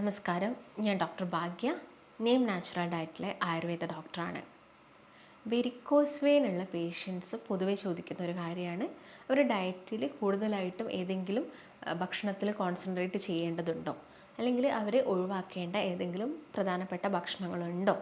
നമസ്കാരം. ഞാൻ ഡോക്ടർ ഭാഗ്യ. Name natural ഡയറ്റിലെ Ayurveda ഡോക്ടറാണ്. വെരിക്കോസ് വെയിൻ ഉള്ള പേഷ്യൻസ് പൊതുവെ ചോദിക്കുന്ന ഒരു കാര്യമാണ്. അവർ ഡയറ്റിൽ കൂടുതലായിട്ടും ഏതെങ്കിലും ഭക്ഷണത്തിൽ കോൺസെൻട്രേറ്റ് ചെയ്യേണ്ടതുണ്ടോ? അല്ലെങ്കിൽ അവർ ഒഴിവാക്കേണ്ട ഏതെങ്കിലും പ്രധാനപ്പെട്ട ഭക്ഷണങ്ങളുണ്ടോ?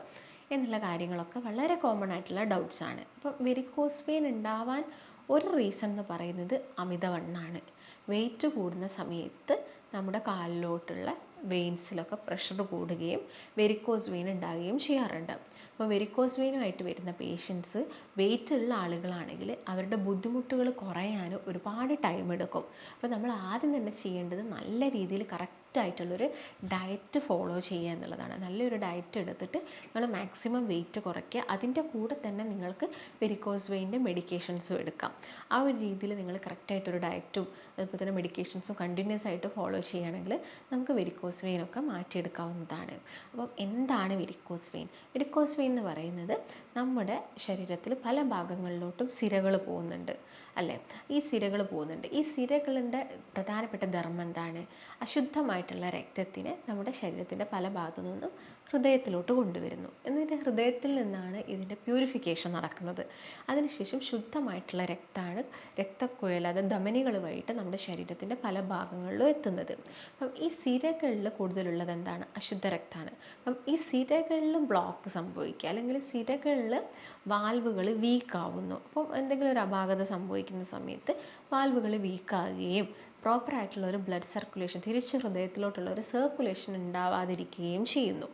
എന്നുള്ള കാര്യങ്ങളൊക്കെ വളരെ കോമൺ ആയിട്ടുള്ള ഡൗട്ട്സ് ആണ്. അപ്പം വെരിക്കോസ് വെയിൻ ഉണ്ടാവാൻ ഒരു റീസൺ എന്ന് പറയുന്നത് അമിതവണ്ണാണ്. വെയിറ്റ് കൂടുന്ന സമയത്ത് നമ്മുടെ കാലിലോട്ടുള്ള വെയിൻസിലൊക്കെ പ്രഷർ കൂടുകയും വെരിക്കോസ് വെയിൻ ഉണ്ടാകുകയും ചെയ്യാറുണ്ട്. അപ്പോൾ വെരിക്കോസ് വെയിനുമായിട്ട് വരുന്ന പേഷ്യൻസ് വെയിറ്റ് ഉള്ള ആളുകളാണെങ്കിൽ അവരുടെ ബുദ്ധിമുട്ടുകൾ കുറയാനും ഒരുപാട് ടൈം എടുക്കും. അപ്പോൾ നമ്മൾ ആദ്യം തന്നെ ചെയ്യേണ്ടത് നല്ല രീതിയിൽ കറക്റ്റ് ആയിട്ടുള്ളൊരു ഡയറ്റ് ഫോളോ ചെയ്യുക എന്നുള്ളതാണ്. നല്ലൊരു ഡയറ്റ് എടുത്തിട്ട് നിങ്ങൾ മാക്സിമം വെയിറ്റ് കുറയ്ക്കുക. അതിന്റെ കൂടെ തന്നെ നിങ്ങൾക്ക് വെരിക്കോസ് വെയിന്റെ മെഡിക്കേഷൻസും എടുക്കാം. ആ ഒരു രീതിയിൽ നിങ്ങൾ കറക്റ്റായിട്ടൊരു ഡയറ്റും അതുപോലെ തന്നെ മെഡിക്കേഷൻസും കണ്ടിന്യൂസ് ആയിട്ട് ഫോളോ ചെയ്യുകയാണെങ്കിൽ നമുക്ക് വെരിക്കോസ് വെയിനൊക്കെ മാറ്റിയെടുക്കാവുന്നതാണ്. അപ്പം എന്താണ് വെരിക്കോസ് വെയിൻ വെരിക്കോസ് വെയിൻ എന്ന് പറയുന്നത് നമ്മുടെ ശരീരത്തിൽ പല ഭാഗങ്ങളിലോട്ടും സിരകൾ പോകുന്നുണ്ട് അല്ലേ? ഈ സിരകൾ പോകുന്നുണ്ട്. ഈ സിരകളുടെ പ്രധാനപ്പെട്ട ധർമ്മം എന്താണ്? അശുദ്ധമായിട്ടുള്ള രക്തത്തിന് നമ്മുടെ ശരീരത്തിന്റെ പല ഭാഗത്തു നിന്നും ഹൃദയത്തിലോട്ട് കൊണ്ടുവരുന്നു. എന്നിട്ട് ഹൃദയത്തിൽ നിന്നാണ് ഇതിന്റെ പ്യൂരിഫിക്കേഷൻ നടക്കുന്നത്. അതിനുശേഷം ശുദ്ധമായിട്ടുള്ള രക്തമാണ് രക്തക്കുഴൽ അത് ധമനികൾ വഴിയിട്ട് നമ്മുടെ ശരീരത്തിന്റെ പല ഭാഗങ്ങളിലും എത്തുന്നത്. അപ്പം ഈ സിരകളിൽ കൂടുതലുള്ളത് എന്താണ്? അശുദ്ധ രക്തമാണ്. അപ്പം ഈ സിരകളിൽ ബ്ലോക്ക് സംഭവിക്കുക. അല്ലെങ്കിൽ സിരകളിൽ വാൽവുകൾ വീക്കാവുന്നു അപ്പം എന്തെങ്കിലും ഒരു അപാകത സംഭവിക്കുന്ന സമയത്ത് വാൽവുകൾ വീക്കാകുകയും പ്രോപ്പറായിട്ടുള്ള ഒരു ബ്ലഡ് സർക്കുലേഷൻ തിരിച്ച് ഹൃദയത്തിലോട്ടുള്ള ഒരു സർക്കുലേഷൻ ഉണ്ടാവാതിരിക്കുകയും ചെയ്യുന്നു.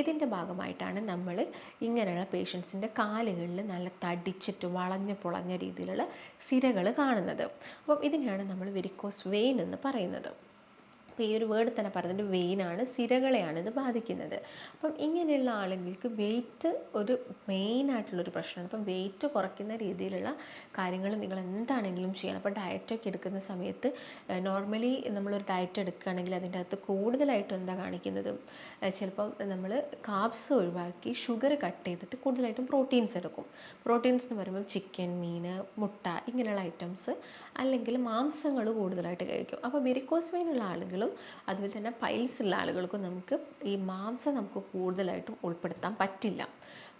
ഇതിന്റെ ഭാഗമായിട്ടാണ് നമ്മൾ ഇങ്ങനെയുള്ള പേഷ്യൻസിന്റെ കാലുകളിൽ നല്ല തടിച്ചിട്ട് വളഞ്ഞ് പൊളഞ്ഞ രീതിയിലുള്ള സിരകൾ കാണുന്നത്. അപ്പം ഇതിനെയാണ് നമ്മൾ വെരിക്കോസ് വെയിൻ എന്ന് പറയുന്നത്. അപ്പോൾ ഈ ഒരു വേർഡ് തന്നെ പറയുന്നത് വെയിനാണ് സിരകളെയാണ് ഇത് ബാധിക്കുന്നത്. അപ്പം ഇങ്ങനെയുള്ള ആളുകൾക്ക് വെയിറ്റ് ഒരു മെയിനായിട്ടുള്ളൊരു പ്രശ്നമാണ്. അപ്പം വെയിറ്റ് കുറയ്ക്കുന്ന രീതിയിലുള്ള കാര്യങ്ങൾ നിങ്ങൾ എന്താണെങ്കിലും ചെയ്യണം. അപ്പോൾ ഡയറ്റൊക്കെ എടുക്കുന്ന സമയത്ത് നോർമലി നമ്മളൊരു ഡയറ്റ് എടുക്കുകയാണെങ്കിൽ അതിന്റെ അകത്ത് കൂടുതലായിട്ടും എന്താ കാണിക്കുന്നത്? ചിലപ്പം നമ്മൾ കാബ്സ് ഒഴിവാക്കി ഷുഗർ കട്ട് ചെയ്തിട്ട് കൂടുതലായിട്ടും പ്രോട്ടീൻസ് എടുക്കും. പ്രോട്ടീൻസ് എന്ന് പറയുമ്പോൾ ചിക്കൻ മീൻ മുട്ട ഇങ്ങനെയുള്ള ഐറ്റംസ് അല്ലെങ്കിൽ മാംസങ്ങൾ കൂടുതലായിട്ട് കഴിക്കും. അപ്പോൾ വെരിക്കോസ് വെയിനുള്ള ആളുകളും അതുപോലെ തന്നെ പൈൽസ് ഉള്ള ആളുകൾക്കും നമുക്ക് ഈ മാംസം നമുക്ക് കൂടുതലായിട്ടും ഉൾപ്പെടുത്താൻ പറ്റില്ല.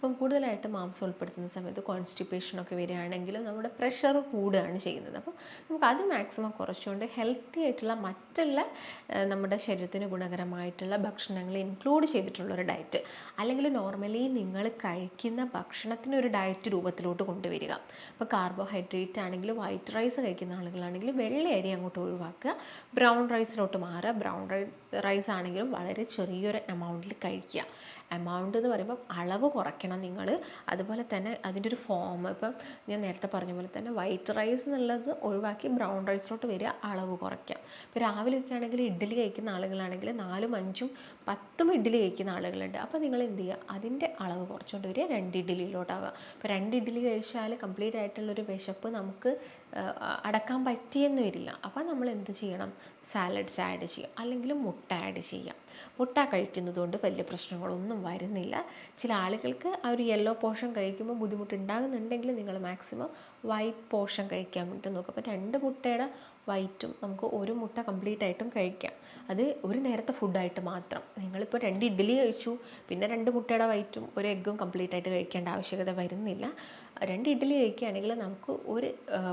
അപ്പം കൂടുതലായിട്ട് മാംസം ഉൾപ്പെടുത്തുന്ന സമയത്ത് കോൺസ്റ്റിപ്പേഷനൊക്കെ വരികയാണെങ്കിലും നമ്മുടെ പ്രഷർ കൂടുകയാണ് ചെയ്യുന്നത്. അപ്പം നമുക്ക് അത് മാക്സിമം കുറച്ചുകൊണ്ട് ഹെൽത്തി ആയിട്ടുള്ള മറ്റുള്ള നമ്മുടെ ശരീരത്തിന് ഗുണകരമായിട്ടുള്ള ഭക്ഷണങ്ങൾ ഇൻക്ലൂഡ് ചെയ്തിട്ടുള്ള ഒരു ഡയറ്റ് അല്ലെങ്കിൽ നോർമലി നിങ്ങൾ കഴിക്കുന്ന ഭക്ഷണത്തിന് ഒരു ഡയറ്റ് രൂപത്തിലോട്ട് കൊണ്ടുവരിക. അപ്പോൾ കാർബോഹൈഡ്രേറ്റ് ആണെങ്കിൽ വൈറ്റ് റൈസ് കഴിക്കുന്ന ആളുകളാണെങ്കിൽ വെള്ള അരി അങ്ങോട്ട് ഒഴിവാക്കുക. ബ്രൗൺ റൈസിലോട്ട് മാറുക. ബ്രൗൺ റൈസ് ആണെങ്കിലും വളരെ ചെറിയൊരു എമൗണ്ടിൽ കഴിക്കുക. എമൗണ്ട് എന്ന് പറയുമ്പോൾ അളവ് കുറയ്ക്കണം. നിങ്ങൾ അതുപോലെ തന്നെ അതിന്റെ ഒരു ഫോം ഇപ്പം ഞാൻ നേരത്തെ പറഞ്ഞ പോലെ തന്നെ വൈറ്റ് റൈസ് എന്നുള്ളത് ഒഴിവാക്കി ബ്രൗൺ റൈസിലോട്ട് വരിക അളവ് കുറയ്ക്കാം. ഇപ്പോൾ രാവിലെ ഒക്കെ ആണെങ്കിൽ ഇഡ്ഡലി കഴിക്കുന്ന ആളുകളാണെങ്കിൽ നാലും അഞ്ചും പത്തും ഇഡ്ഡലി കഴിക്കുന്ന ആളുകളുണ്ട്. അപ്പോൾ നിങ്ങൾ എന്ത് ചെയ്യുക? അതിന്റെ അളവ് കുറച്ചുകൊണ്ട് വരിക രണ്ട് ഇഡ്ഡലിയിലോട്ടാവുക. അപ്പോൾ രണ്ട് ഇഡ്ഡലി കഴിച്ചാൽ കംപ്ലീറ്റ് ആയിട്ടുള്ളൊരു വിശപ്പ് നമുക്ക് അടക്കാൻ പറ്റിയെന്ന് വരില്ല. അപ്പോൾ നമ്മൾ എന്ത് ചെയ്യണം? സാലഡ്സ് ആഡ് ചെയ്യുക. അല്ലെങ്കിൽ മുട്ട ആഡ് ചെയ്യാം മുട്ട കഴിക്കുന്നതുകൊണ്ട് വലിയ പ്രശ്നങ്ങളൊന്നും വരുന്നില്ല. ചില ആളുകൾക്ക് ആ ഒരു യെല്ലോ പോർഷൻ കഴിക്കുമ്പോൾ ബുദ്ധിമുട്ടുണ്ടാകുന്നുണ്ടെങ്കിൽ നിങ്ങൾ മാക്സിമം വൈറ്റ് പോർഷൻ കഴിക്കാൻ വേണ്ടി നോക്കുക. അപ്പോൾ രണ്ട് മുട്ടയുടെ വൈറ്റും നമുക്ക് ഒരു മുട്ട കംപ്ലീറ്റ് ആയിട്ടും കഴിക്കാം. അത് ഒരു നേരത്തെ ഫുഡായിട്ട് മാത്രം. നിങ്ങളിപ്പോൾ രണ്ട് ഇഡ്ഡലി കഴിച്ചു പിന്നെ രണ്ട് മുട്ടയുടെ വൈറ്റും ഒരു എഗ്ഗും കംപ്ലീറ്റ് ആയിട്ട് കഴിക്കേണ്ട ആവശ്യകത വരുന്നില്ല. രണ്ട് ഇഡ്ഡലി കഴിക്കുകയാണെങ്കിൽ നമുക്ക് ഒരു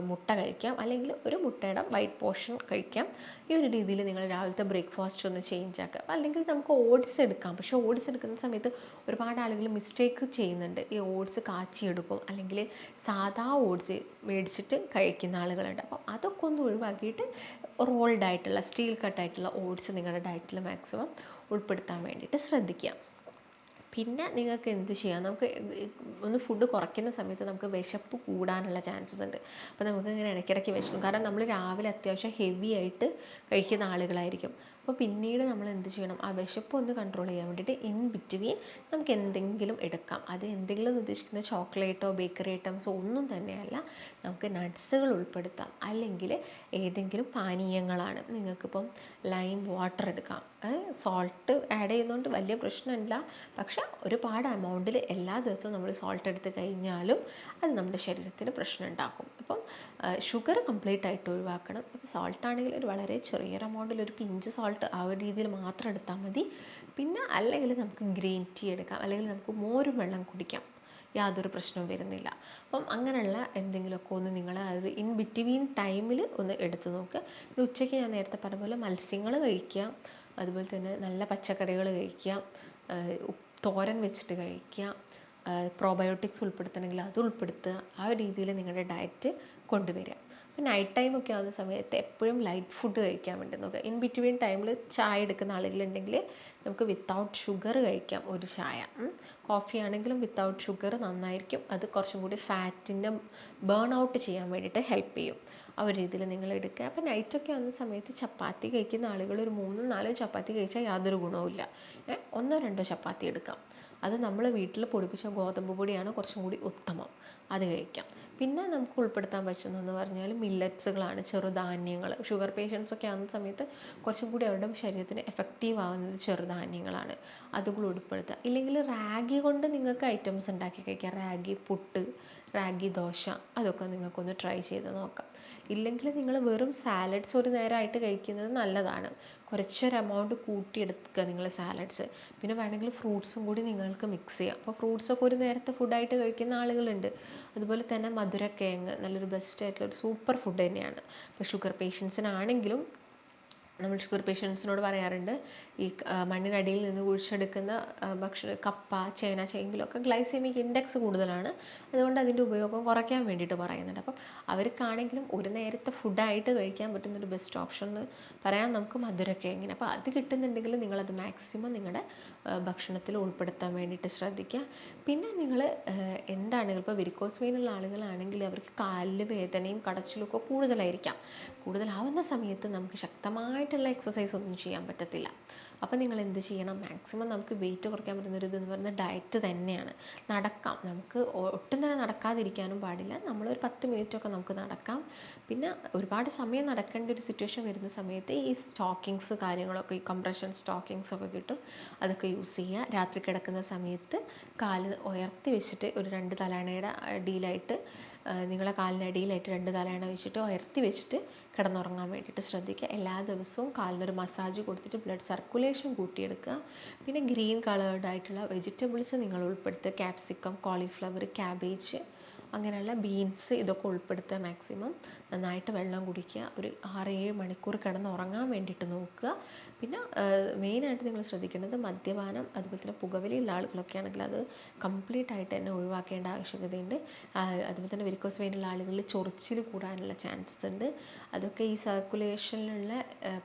മുട്ട കഴിക്കാം. അല്ലെങ്കിൽ ഒരു മുട്ടയുടെ വൈറ്റ് പോർഷൻ കഴിക്കാം. ഈ ഒരു രീതിയിൽ നിങ്ങൾ രാവിലത്തെ ബ്രേക്ക്ഫാസ്റ്റ് ഒന്ന് ചേഞ്ച് ആക്കുക. അല്ലെങ്കിൽ നമുക്ക് ഓട്സ് എടുക്കാം. പക്ഷേ ഓട്സ് എടുക്കുന്ന സമയത്ത് ഒരുപാട് ആളുകൾ മിസ്റ്റേക്ക് ചെയ്യുന്നുണ്ട്. ഈ ഓട്സ് കാച്ചിയെടുക്കും അല്ലെങ്കിൽ സാധാ ഓട്സ് മേടിച്ചിട്ട് കഴിക്കുന്ന ആളുകളുണ്ട്. അപ്പം അതൊക്കെ ഒന്ന് ഒഴിവാക്കിയിട്ട് റോൾഡ് ആയിട്ടുള്ള സ്റ്റീൽ കട്ടായിട്ടുള്ള ഓട്സ് നിങ്ങളുടെ ഡയറ്റിൽ മാക്സിമം ഉൾപ്പെടുത്താൻ വേണ്ടിയിട്ട് ശ്രദ്ധിക്കുക. പിന്നെ നിങ്ങൾക്ക് എന്ത് ചെയ്യാം? നമുക്ക് ഒന്ന് ഫുഡ് കുറയ്ക്കുന്ന സമയത്ത് നമുക്ക് വിശപ്പ് കൂടാനുള്ള ചാൻസസ് ഉണ്ട്. അപ്പോൾ നമുക്ക് ഇങ്ങനെ ഇടയ്ക്കിടയ്ക്ക് വിശക്കും. കാരണം നമ്മൾ രാവിലെ അത്യാവശ്യം ഹെവി ആയിട്ട് കഴിക്കുന്ന ആളുകളായിരിക്കും. അപ്പോൾ പിന്നീട് നമ്മൾ എന്ത് ചെയ്യണം? ആ വിശപ്പ് ഒന്ന് കൺട്രോൾ ചെയ്യാൻ വേണ്ടിയിട്ട് ഇൻ ബിറ്റ്വീൻ നമുക്ക് എന്തെങ്കിലും എടുക്കാം. അത് എന്തെങ്കിലും എന്ന് ചോക്ലേറ്റോ ബേക്കറി ഐറ്റംസോ ഒന്നും തന്നെയല്ല. നമുക്ക് നട്ട്സുകൾ ഉൾപ്പെടുത്താം. അല്ലെങ്കിൽ ഏതെങ്കിലും പാനീയങ്ങളാണ്. നിങ്ങൾക്കിപ്പം ലൈം വാട്ടർ എടുക്കാം. സോൾട്ട് ആഡ് ചെയ്യുന്നതുകൊണ്ട് വലിയ പ്രശ്നമില്ല. പക്ഷെ ഒരുപാട് എമൗണ്ടിൽ എല്ലാ ദിവസവും നമ്മൾ സോൾട്ട് എടുത്ത് കഴിഞ്ഞാലും അത് നമ്മുടെ ശരീരത്തിന് പ്രശ്നം ഉണ്ടാക്കും അപ്പം ഷുഗർ കംപ്ലീറ്റ് ആയിട്ട് ഒഴിവാക്കണം. ഇപ്പോൾ സോൾട്ട് ആണെങ്കിൽ ഒരു വളരെ ചെറിയൊരു എമൗണ്ടിൽ ഒരു പിഞ്ച് സോൾട്ട് സോൾട്ട് ആ ഒരു രീതിയിൽ മാത്രം എടുത്താൽ മതി. പിന്നെ അല്ലെങ്കിൽ നമുക്ക് ഗ്രീൻ ടീ എടുക്കാം. അല്ലെങ്കിൽ നമുക്ക് മോരും വെള്ളം കുടിക്കാം. യാതൊരു പ്രശ്നവും വരുന്നില്ല. അപ്പം അങ്ങനെയുള്ള എന്തെങ്കിലുമൊക്കെ ഒന്ന് നിങ്ങൾ ഒരു ഇൻ ബിറ്റ്വീൻ ടൈമിൽ ഒന്ന് എടുത്തു നോക്കുക പിന്നെ ഉച്ചയ്ക്ക് ഞാൻ നേരത്തെ പറഞ്ഞ പോലെ മത്സ്യങ്ങൾ കഴിക്കുക. അതുപോലെ തന്നെ നല്ല പച്ചക്കറികൾ കഴിക്കുക. തോരൻ വെച്ചിട്ട് കഴിക്കുക. പ്രോബയോട്ടിക്സ് ഉൾപ്പെടുത്തണമെങ്കിൽ അത് ഉൾപ്പെടുത്തുക. ആ ഒരു രീതിയിൽ നിങ്ങളുടെ ഡയറ്റ് കൊണ്ടുവരിക. അപ്പോൾ നൈറ്റ് ടൈം ഒക്കെ ആവുന്ന സമയത്ത് എപ്പോഴും ലൈറ്റ് ഫുഡ് കഴിക്കാൻ വേണ്ടി നോക്കുക. ഇൻ ബിറ്റ്വീൻ ടൈമിൽ ചായ എടുക്കുന്ന ആളുകളുണ്ടെങ്കിൽ നമുക്ക് വിത്തൗട്ട് ഷുഗർ കഴിക്കാം ഒരു ചായ. കോഫി ആണെങ്കിലും വിത്തൗട്ട് ഷുഗർ നന്നായിരിക്കും. അത് കുറച്ചും കൂടി ഫാറ്റിന്റെ ബേൺ ഔട്ട് ചെയ്യാൻ വേണ്ടിയിട്ട് ഹെൽപ്പ് ചെയ്യും. ആ ഒരു രീതിയിൽ നിങ്ങൾ എടുക്കുക. അപ്പോൾ നൈറ്റൊക്കെ ആവുന്ന സമയത്ത് ചപ്പാത്തി കഴിക്കുന്ന ആളുകൾ ഒരു മൂന്നും നാലോ ചപ്പാത്തി കഴിച്ചാൽ യാതൊരു ഗുണവുമില്ല ഒന്നോ രണ്ടോ ചപ്പാത്തി എടുക്കാം. അത് നമ്മൾ വീട്ടിൽ പൊടിപ്പിച്ച ഗോതമ്പ് പൊടിയാണ് കുറച്ചും കൂടി ഉത്തമം. അത് കഴിക്കാം. പിന്നെ നമുക്ക് ഉൾപ്പെടുത്താൻ പറ്റുന്നതെന്ന് പറഞ്ഞാൽ മില്ലറ്റ്സുകളാണ് ചെറുധാന്യങ്ങൾ ഷുഗർ പേഷ്യൻസ് ഒക്കെ ആകുന്ന സമയത്ത് കുറച്ചും കൂടി അവരുടെ ശരീരത്തിന് എഫക്റ്റീവ് ആവുന്നത് ചെറുധാന്യങ്ങളാണ്. അതുകൂടി ഉൾപ്പെടുത്തുക. ഇല്ലെങ്കിൽ റാഗി കൊണ്ട് നിങ്ങൾക്ക് ഐറ്റംസ് ഉണ്ടാക്കി കഴിക്കാം. റാഗി പുട്ട് റാഗി ദോശ അതൊക്കെ നിങ്ങൾക്കൊന്ന് ട്രൈ ചെയ്ത് നോക്കാം. ഇല്ലെങ്കിൽ നിങ്ങൾ വെറും സാലഡ്സ് ഒരു നേരമായിട്ട് കഴിക്കുന്നത് നല്ലതാണ്. കുറച്ചൊരു എമൗണ്ട് കൂട്ടിയെടുക്കുക നിങ്ങൾ സാലഡ്സ് പിന്നെ വേണമെങ്കിൽ ഫ്രൂട്ട്സും കൂടി നിങ്ങൾക്ക് മിക്സ് ചെയ്യാം. അപ്പോൾ ഫ്രൂട്ട്സൊക്കെ ഒരു നേരത്തെ ഫുഡായിട്ട് കഴിക്കുന്ന ആളുകളുണ്ട്. അതുപോലെ തന്നെ മധുരക്കിഴങ്ങ് നല്ലൊരു ബെസ്റ്റ് ആയിട്ടുള്ള ഒരു സൂപ്പർ ഫുഡ് തന്നെയാണ്. അപ്പോൾ ഷുഗർ പേഷ്യൻസിനാണെങ്കിലും നമ്മൾ ഷുഗർ പേഷ്യൻസിനോട് പറയാറുണ്ട് ഈ മണ്ണിനടിയിൽ നിന്ന് കുഴിച്ചെടുക്കുന്ന ഭക്ഷണ കപ്പ ചേന ചേമ്പിലൊക്കെ ഗ്ലൈസെമിക് ഇൻഡെക്സ് കൂടുതലാണ്. അതുകൊണ്ട് അതിന്റെ ഉപയോഗം കുറയ്ക്കാൻ വേണ്ടിയിട്ട് പറയുന്നുണ്ട്. അപ്പം അവർക്കാണെങ്കിലും ഒരു നേരത്തെ ഫുഡായിട്ട് കഴിക്കാൻ പറ്റുന്ന ഒരു ബെസ്റ്റ് ഓപ്ഷൻ എന്ന് പറയാൻ നമുക്ക് മധുരക്കിഴങ്ങിന് അപ്പോൾ അത് കിട്ടുന്നുണ്ടെങ്കിൽ നിങ്ങളത് മാക്സിമം നിങ്ങളുടെ ഭക്ഷണത്തിൽ ഉൾപ്പെടുത്താൻ വേണ്ടിയിട്ട് ശ്രദ്ധിക്കുക. പിന്നെ നിങ്ങൾ എന്താണ് ഇപ്പോൾ വെരിക്കോസ് വെയിനുള്ള ആളുകളാണെങ്കിൽ അവർക്ക് കാലിൽ വേദനയും കടച്ചിലും ഒക്കെ കൂടുതലായിരിക്കാം. കൂടുതലാവുന്ന സമയത്ത് നമുക്ക് ശക്തമായിട്ടുള്ള എക്സസൈസ് ഒന്നും ചെയ്യാൻ പറ്റത്തില്ല. അപ്പോൾ നിങ്ങൾ എന്ത് ചെയ്യണം? മാക്സിമം നമുക്ക് വെയിറ്റ് കുറയ്ക്കാൻ പറ്റുന്ന ഒരു ഇതെന്ന് പറയുന്നത് ഡയറ്റ് തന്നെയാണ്. നടക്കാം. നമുക്ക് ഒട്ടും തന്നെ നടക്കാതിരിക്കാനും പാടില്ല. നമ്മളൊരു പത്ത് മിനിറ്റൊക്കെ നമുക്ക് നടക്കാം. പിന്നെ ഒരുപാട് സമയം നടക്കേണ്ട ഒരു സിറ്റുവേഷൻ വരുന്ന സമയത്ത് ഈ സ്റ്റോക്കിങ്സ് കാര്യങ്ങളൊക്കെ ഈ കംപ്രഷൻ സ്റ്റോക്കിങ്സ് ഒക്കെ കിട്ടും. അതൊക്കെ യൂസ് ചെയ്യുക. രാത്രി കിടക്കുന്ന സമയത്ത് കാൽ ഉയർത്തി വെച്ചിട്ട് ഒരു രണ്ട് തലാണയുടെ ഡീലായിട്ട് നിങ്ങളെ കാലിനടിയിലായിട്ട് രണ്ട് തലയണ വെച്ചിട്ട് ഉയർത്തി വെച്ചിട്ട് കിടന്നുറങ്ങാൻ വേണ്ടിയിട്ട് ശ്രദ്ധിക്കുക. എല്ലാ ദിവസവും കാലിനൊരു മസാജ് കൊടുത്തിട്ട് ബ്ലഡ് സർക്കുലേഷൻ കൂട്ടിയെടുക്കുക. പിന്നെ ഗ്രീൻ കളേർഡ് ആയിട്ടുള്ള വെജിറ്റബിൾസ് നിങ്ങൾ ഉൾപ്പെടുത്തുക. ക്യാപ്സിക്കം കോളിഫ്ലവർ ക്യാബേജ് അങ്ങനെയുള്ള ബീൻസ് ഇതൊക്കെ ഉൾപ്പെടുത്തുക മാക്സിമം നന്നായിട്ട് വെള്ളം കുടിക്കുക. ഒരു ആറ് ഏഴ് മണിക്കൂർ കിടന്നുറങ്ങാൻ വേണ്ടിയിട്ട് നോക്കുക. പിന്നെ മെയിനായിട്ട് നിങ്ങൾ ശ്രദ്ധിക്കേണ്ടത് മദ്യപാനം അതുപോലെ തന്നെ പുകവലിയുള്ള ആളുകളൊക്കെ ആണെങ്കിൽ അത് കംപ്ലീറ്റ് ആയിട്ട് തന്നെ ഒഴിവാക്കേണ്ട ആവശ്യകതയുണ്ട്. അതുപോലെ തന്നെ വെരിക്കോസ് വെയിനുള്ള ആളുകളിൽ ചൊറിച്ചിൽ കൂടാനുള്ള ചാൻസസ് ഉണ്ട്. അതൊക്കെ ഈ സർക്കുലേഷനിലുള്ള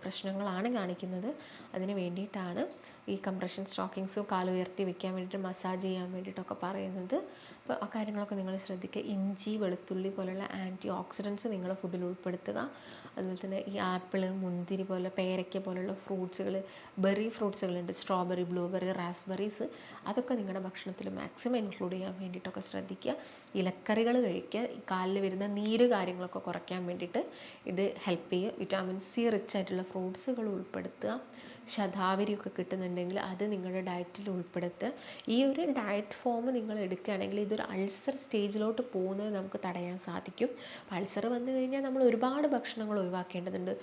പ്രശ്നങ്ങളാണ് കാണിക്കുന്നത്. അതിന് വേണ്ടിയിട്ടാണ് ഈ കംപ്രഷൻ സ്റ്റോക്കിങ്സും കാലുയർത്തി വെക്കാൻ വേണ്ടിയിട്ട് മസാജ് ചെയ്യാൻ വേണ്ടിയിട്ടൊക്കെ പറയുന്നത്. അപ്പോൾ ആ കാര്യങ്ങളൊക്കെ നിങ്ങൾ ശ്രദ്ധിക്കുക. ഇഞ്ചി വെളുത്തുള്ളി പോലുള്ള ആന്റി ഓക്സിഡൻസ് നിങ്ങൾ ഫുഡിൽ ഉൾപ്പെടുത്തുക. അതുപോലെ തന്നെ ഈ ആപ്പിൾ മുന്തിരി പോലെ പേരയ്ക്ക പോലുള്ള ഫ്രൂട്ട്സുകൾ ബെറി ഫ്രൂട്ട്സുകളുണ്ട്. Strawberry blueberry raspberries. അതൊക്കെ നിങ്ങളുടെ ഭക്ഷണത്തിൽ മാക്സിമം ഇൻക്ലൂഡ് ചെയ്യാൻ വേണ്ടിയിട്ടൊക്കെ ശ്രദ്ധിക്കുക. ഇലക്കറികൾ കഴിക്കുക. കാലിൽ വരുന്ന നീര് കാര്യങ്ങളൊക്കെ കുറയ്ക്കാൻ വേണ്ടിയിട്ട് ഇത് ഹെൽപ്പ് ചെയ്യുക. വിറ്റാമിൻ സി റിച്ച് ആയിട്ടുള്ള ഫ്രൂട്ട്സുകൾ ഉൾപ്പെടുത്തുക. ശതാവരിയൊക്കെ കിട്ടുന്നുണ്ടെങ്കിൽ അത് നിങ്ങളുടെ ഡയറ്റിൽ ഉൾപ്പെടുത്ത്. ഈ ഒരു ഡയറ്റ് ഫോം നിങ്ങൾ എടുക്കുകയാണെങ്കിൽ ഇതൊരു അൾസർ സ്റ്റേജിലോട്ട് പോകുന്നത് നമുക്ക് തടയാൻ സാധിക്കും. അൾസർ വന്നു കഴിഞ്ഞാൽ നമ്മൾ ഒരുപാട് ഭക്ഷണങ്ങൾ ഒഴിവാക്കേണ്ടതുണ്ട്.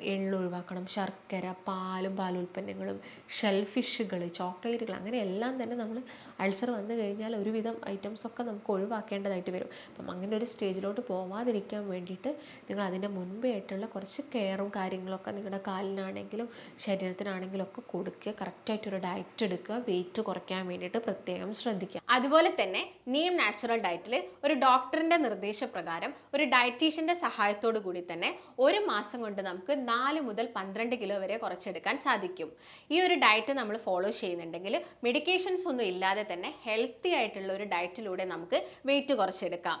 എള്ള് ഒഴിവാക്കണം ശർക്കര പാലും പാലുൽപ്പന്നങ്ങളും ഷെൽഫിഷുകൾ ചോക്ലേറ്റുകൾ അങ്ങനെ എല്ലാം തന്നെ നമ്മൾ അൾസർ വന്നു കഴിഞ്ഞാൽ ഒരുവിധം ഐറ്റംസ് ഒക്കെ നമുക്ക് ഒഴിവാക്കേണ്ടതായിട്ട് വരും. അപ്പം അങ്ങനെ ഒരു സ്റ്റേജിലോട്ട് പോവാതിരിക്കാൻ വേണ്ടിയിട്ട് നിങ്ങൾ അതിന്റെ മുൻപേ ആയിട്ടുള്ള കുറച്ച് കെയറും കാര്യങ്ങളൊക്കെ നിങ്ങളുടെ കാലിനാണെങ്കിലും ശരീരത്തിനാണെങ്കിലും ഒക്കെ കൊടുക്കുക. കറക്റ്റായിട്ടൊരു ഡയറ്റ് എടുക്കുക. വെയിറ്റ് കുറയ്ക്കാൻ വേണ്ടിയിട്ട് പ്രത്യേകം ശ്രദ്ധിക്കുക. അതുപോലെ തന്നെ നീം നാച്ചുറൽ ഡയറ്റിൽ ഒരു ഡോക്ടറിന്റെ നിർദ്ദേശപ്രകാരം ഒരു ഡയറ്റീഷ്യന്റെ സഹായത്തോടു കൂടി തന്നെ ഒരു മാസം കൊണ്ട് നമുക്ക് നാല് മുതൽ പന്ത്രണ്ട് കിലോ വരെ കുറച്ചെടുക്കാൻ സാധിക്കും. ഈ ഒരു ഡയറ്റ് നമ്മൾ ഫോളോ ചെയ്യുന്നുണ്ടെങ്കിൽ മെഡിക്കേഷൻസ് ഒന്നും ഇല്ലാതെ തന്നെ ഹെൽത്തി ആയിട്ടുള്ള ഒരു ഡയറ്റിലൂടെ നമുക്ക് വെയിറ്റ് കുറച്ചെടുക്കാം.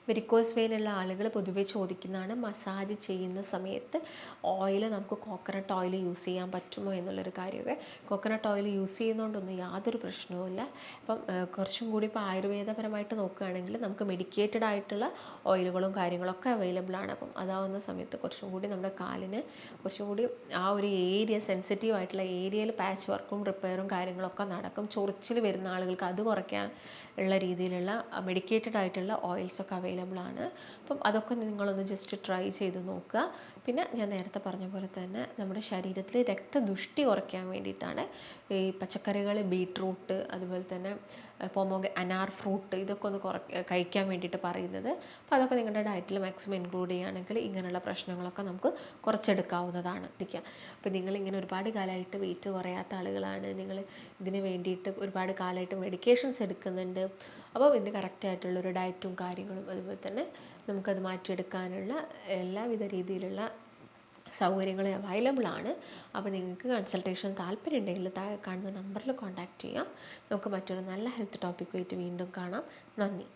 വെരിക്കോസ് വെയിനുള്ള ആളുകൾ പൊതുവേ ചോദിക്കുന്നതാണ് മസാജ് ചെയ്യുന്ന സമയത്ത് ഓയിൽ നമുക്ക് കോക്കനട്ട് ഓയിൽ യൂസ് ചെയ്യാൻ പറ്റുമോ? എന്നുള്ളൊരു കാര്യമൊക്കെ കോക്കനട്ട് ഓയിൽ യൂസ് ചെയ്യുന്നതുകൊണ്ടൊന്നും യാതൊരു പ്രശ്നവുമില്ല അപ്പം കുറച്ചും കൂടി ഇപ്പോൾ ആയുർവേദപരമായിട്ട് നോക്കുകയാണെങ്കിൽ നമുക്ക് മെഡിക്കേറ്റഡ് ആയിട്ടുള്ള ഓയിലുകളും കാര്യങ്ങളൊക്കെ അവൈലബിൾ ആണ്. അപ്പം അതാവുന്ന സമയത്ത് കുറച്ചും കൂടി നമ്മുടെ കാലിന് കുറച്ചും കൂടി ആ ഒരു ഏരിയ സെൻസിറ്റീവ് ആയിട്ടുള്ള ഏരിയയിൽ പാച്ച് വർക്കും റിപ്പയറും കാര്യങ്ങളൊക്കെ നടക്കും. ചൊറിച്ചിൽ വരുന്ന ആളുകൾക്ക് അത് കുറയ്ക്കാൻ ഉള്ള രീതിയിലുള്ള മെഡിക്കേറ്റഡ് ആയിട്ടുള്ള ഓയിൽസ് ഒക്കെ അവൈലബിൾ ആണ്. അപ്പം അതൊക്കെ നിങ്ങളൊന്ന് ജസ്റ്റ് ട്രൈ ചെയ്ത് നോക്കുക. പിന്നെ ഞാൻ നേരത്തെ പറഞ്ഞ പോലെ തന്നെ നമ്മുടെ ശരീരത്തിൽ രക്തദുഷ്ടി കുറയ്ക്കാൻ വേണ്ടിയിട്ടാണ് ഈ പച്ചക്കറികൾ ബീട്രൂട്ട് അതുപോലെ തന്നെ പൊമോഗ അനാർ ഫ്രൂട്ട് ഇതൊക്കെ ഒന്ന് കുറ കഴിക്കാൻ വേണ്ടിയിട്ട് പറയുന്നത്. അപ്പോൾ അതൊക്കെ നിങ്ങളുടെ ഡയറ്റിൽ മാക്സിമം ഇൻക്ലൂഡ് ചെയ്യുകയാണെങ്കിൽ ഇങ്ങനെയുള്ള പ്രശ്നങ്ങളൊക്കെ നമുക്ക് കുറച്ചെടുക്കാവുന്നതാണ്. എത്തിക്കുക അപ്പോൾ നിങ്ങൾ ഇങ്ങനെ ഒരുപാട് കാലമായിട്ട് വെയിറ്റ് കുറയാത്ത ആളുകളാണ്. നിങ്ങൾ ഇതിന് വേണ്ടിയിട്ട് ഒരുപാട് കാലമായിട്ട് മെഡിക്കേഷൻസ് എടുക്കുന്നുണ്ട്. അപ്പോൾ ഇതിന് കറക്റ്റായിട്ടുള്ളൊരു ഡയറ്റും കാര്യങ്ങളും അതുപോലെ തന്നെ നമുക്കത് മാറ്റിയെടുക്കാനുള്ള എല്ലാവിധ രീതിയിലുള്ള സൗകര്യങ്ങളും അവൈലബിൾ ആണ്. അപ്പോൾ നിങ്ങൾക്ക് കൺസൾട്ടേഷൻ താല്പര്യം ഉണ്ടെങ്കിൽ താഴെ കാണുന്ന നമ്പറിൽ കോൺടാക്റ്റ് ചെയ്യാം. നമുക്ക് മറ്റൊരു നല്ല ഹെൽത്ത് ടോപ്പിക്കുമായിട്ട് വീണ്ടും കാണാം. നന്ദി.